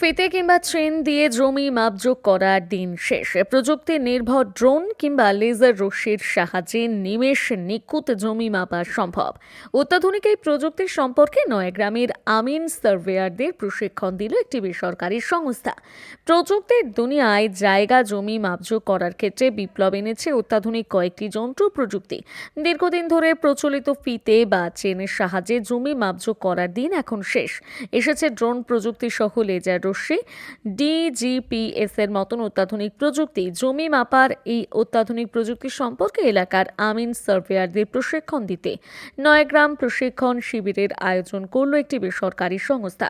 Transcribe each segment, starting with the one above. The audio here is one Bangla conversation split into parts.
ফিতে কিংবা চেন দিয়ে জমি মাপযোগ করার দিন শেষ। প্রযুক্তি নির্ভর ড্রোন কিংবা লেজার রশ্মির সাহায্যে নিমেষ নিখুঁত জমি মাপা সম্ভব। অত্যাধুনিক এই প্রযুক্তির সম্পর্কে নয়াগ্রামের আমিন সার্ভেয়ারদের প্রশিক্ষণ দিল একটি বেসরকারি সংস্থা। প্রযুক্তির দুনিয়ায় জায়গা, জমি মাপযোগ করার ক্ষেত্রে বিপ্লব এনেছে অত্যাধুনিক কয়েকটি যন্ত্র প্রযুক্তি। দীর্ঘদিন ধরে প্রচলিত ফিতে বা চেনের সাহায্যে জমি মাপযোগ করার দিন এখন শেষ। এসেছে ড্রোন প্রযুক্তি সহ লেজার রশ্মি। ডিজিপিএস এর মতন অত্যাধুনিক প্রযুক্তি, জমি মাপার এই অত্যাধুনিক প্রযুক্তি সম্পর্কে এলাকার আমিন সার্ভেয়ারদের প্রশিক্ষণ দিতে। নয়গ্রাম প্রশিক্ষণ শিবিরের আয়োজন করল একটি বেসরকারি সংস্থা।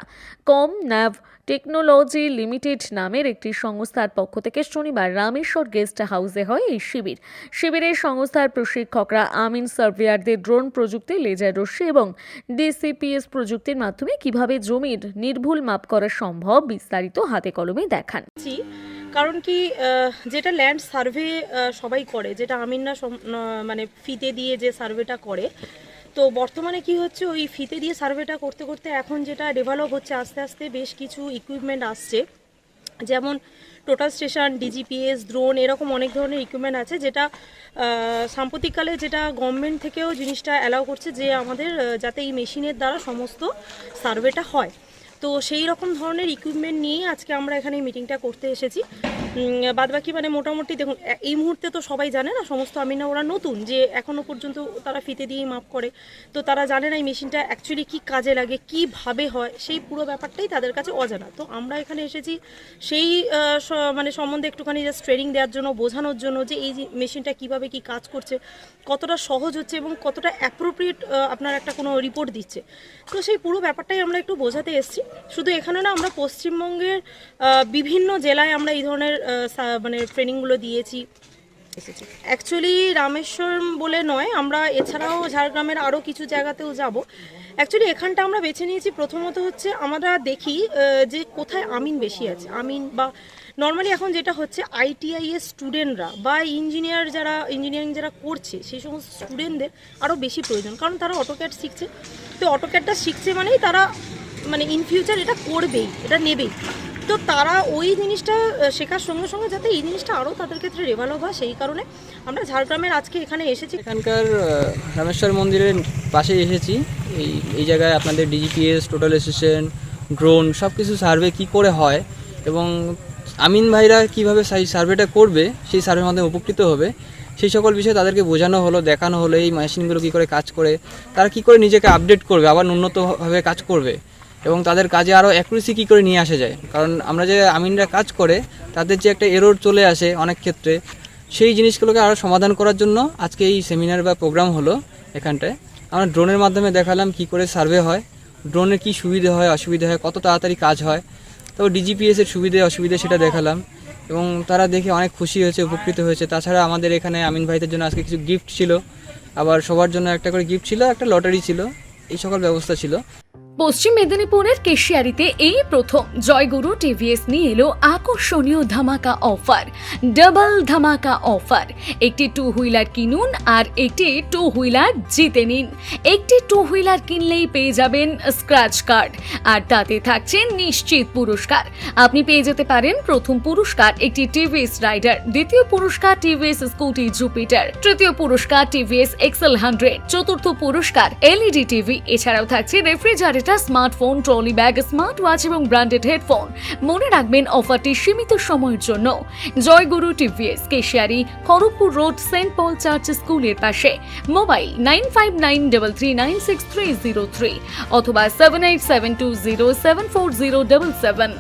কম ন্যাভ টেকনোলজি লিমিটেড নামের একটি সংস্থার পক্ষ থেকে শনিবার রামেশ্বর গেস্ট হাউসে হয় এই শিবির। শিবিরের সংস্থার প্রশিক্ষকরা আমিন সার্ভেয়ারদের ড্রোন প্রযুক্তি, লেজার রশ্মি এবং ডিসিপিএস প্রযুক্তির মাধ্যমে কীভাবে জমির নির্ভুল মাপ করা সম্ভব বিস্তারিত হাতে কলমে দেখান। কারণ কি যেটা ল্যান্ড সার্ভে সবাই করে, যেটা আমিনরা সম- ন- মানে ফিতে দিয়ে যে সার্ভেটা করে, তো বর্তমানে কি হচ্ছে, ওই ফিতে দিয়ে সার্ভেটা করতে করতে এখন যেটা ডেভেলপ হচ্ছে, আস্তে আস্তে বেশ কিছু ইকুইপমেন্ট আসছে। যেমন টোটাল স্টেশন ডিজিপিএস ড্রোন এরকম অনেক ধরনের ইকুইপমেন্ট আছে যেটা সাম্প্রতিককালে যেটা গভর্নমেন্ট থেকেও জিনিসটা অ্যালাউ করছে যে আমাদের যাতে এই মেশিনের দ্বারা সমস্ত সার্ভেটা হয়। তো সেই রকম ধরনের ইকুইপমেন্ট নিয়েই আজকে আমরা এখানে মিটিংটা করতে এসেছি। বাদ বাকি মানে মোটামুটি দেখুন এই মুহূর্তে তো সবাই জানে না, সমস্ত আমি না ওরা নতুন যে এখনও পর্যন্ত তারা ফিতে দিয়েই মাপ করে। তো তারা জানে না এই মেশিনটা অ্যাকচুয়ালি কি কাজে লাগে, কীভাবে হয়, সেই পুরো ব্যাপারটাই তাদের কাছে অজানা। তো আমরা এখানে এসেছি সেই মানে সম্বন্ধে একটুখানি জাস্ট ট্রেনিং দেওয়ার জন্য, বোঝানোর জন্য যে এই মেশিনটা কীভাবে কি কাজ করছে, কতটা সহজ হচ্ছে এবং কতটা অ্যাপ্রোপ্রিয়েট আপনার একটা কোনো রিপোর্ট দিচ্ছে। তো সেই পুরো ব্যাপারটাই আমরা একটু বোঝাতে এসেছি। শুধু এখানে না আমরা পশ্চিমবঙ্গের বিভিন্ন জেলায় আমরা এই ধরনের মানে ট্রেনিংগুলো দিয়েছি। অ্যাকচুয়ালি রামেশ্বরম বলে নয় আমরা এছাড়াও ঝাড়গ্রামের আরও কিছু জায়গাতেও যাব। অ্যাকচুয়ালি এখানটা আমরা বেছে নিয়েছি প্রথমত হচ্ছে আমরা দেখি যে কোথায় আমিন বেশি আছে। আমিন বা নর্মালি এখন যেটা হচ্ছে আইটিআই এর স্টুডেন্টরা বা ইঞ্জিনিয়ার যারা ইঞ্জিনিয়ারিং যারা করছে সেই সমস্ত স্টুডেন্টদের আরও বেশি প্রয়োজন। কারণ তারা অটোক্যাড শিখছে। তো অটোক্যাডটা শিখছে মানেই তারা মানে ইন ফিউচার এটা করবেই, এটা নেবেই। তো তারা ওই জিনিসটা শেখার সঙ্গে সঙ্গে যাতে এই জিনিসটা আরও তাদের ক্ষেত্রে ডেভেলপ হয়, সেই কারণে আমরা ঝাড়গ্রামের আজকে এখানে এসেছি। এখানকার রামেশ্বর মন্দিরের পাশে এসেছি। এই এই জায়গায় আপনাদের ডিজিপিএস টোটাল অ্যাসিস্ট্যান্ট ড্রোন সব কিছু সার্ভে কী করে হয় এবং আমিন ভাইরা কীভাবে সেই সার্ভেটা করবে, সেই সার্ভের মাধ্যমে উপকৃত হবে, সেই সকল বিষয়ে তাদেরকে বোঝানো হলো, দেখানো হলো, এই মেশিনগুলো কী করে কাজ করে, তারা কী করে নিজেকে আপডেট করবে, আবার উন্নতভাবে কাজ করবে। এবং তাদের কাজে আরও অ্যাকুরেসি কী করে নিয়ে আসা যায়? কারণ আমরা যে আমিনরা কাজ করে, তাদের যে একটা এরর চলে আসে অনেক ক্ষেত্রে, সেই জিনিসগুলোকে আরও সমাধান করার জন্য আজকে এই সেমিনার বা প্রোগ্রাম হলো এখানটায়। আমরা ড্রোনের মাধ্যমে দেখালাম কি করে সার্ভে হয় ড্রোনের কি সুবিধা হয়, অসুবিধা হয়, কত তাড়াতাড়ি কাজ হয়। তো ডিজিপিএসের সুবিধে, অসুবিধা সেটা দেখালাম এবং তারা দেখে অনেক খুশি হয়েছে, উপকৃত হয়েছে। তাছাড়া আমাদের এখানে আমিন ভাইদের জন্য আজকে কিছু গিফট ছিল। আবার সবার জন্য একটা করে গিফট ছিল, একটা লটারি ছিল। এই সকল ব্যবস্থা ছিল। পশ্চিম মেদিনীপুরের কেশিয়ারিতে এই প্রথম জয়গুরু টিভিএস নিয়ে এলো আকর্ষণীয় ধামাকা অফার, ডাবল ধামাকা অফার। একটি টু হুইলার কিনুন আর একটি টু হুইলার জিতে নিন। একটি টু হুইলার কিনলেই পেয়ে যাবেন স্ক্র্যাচ কার্ড। আর তাতে থাকছে নিশ্চিত পুরস্কার। আপনি পেয়ে যেতে পারেন প্রথম পুরস্কার একটি টিভিএস রাইডার, দ্বিতীয় পুরস্কার টিভিএস স্কুটি জুপিটার, তৃতীয় পুরস্কার টিভিএস এক্সেল হান্ড্রেড, চতুর্থ পুরস্কার এলইডি টিভি। এছাড়াও থাকছে refrigerator smartphone, trolley bag smart watch এবং ব্র্যান্ডেড হেডফোন। মনে রাখবেন, অফারটি সীমিত সময়ের জন্য। Joyguru TVS, Keshiary, Kharagpur road, Saint Paul church স্কুলের পাশে। Mobile nine five nine double three nine six three zero three অথবা seven eight seven two zero seven four zero double seven.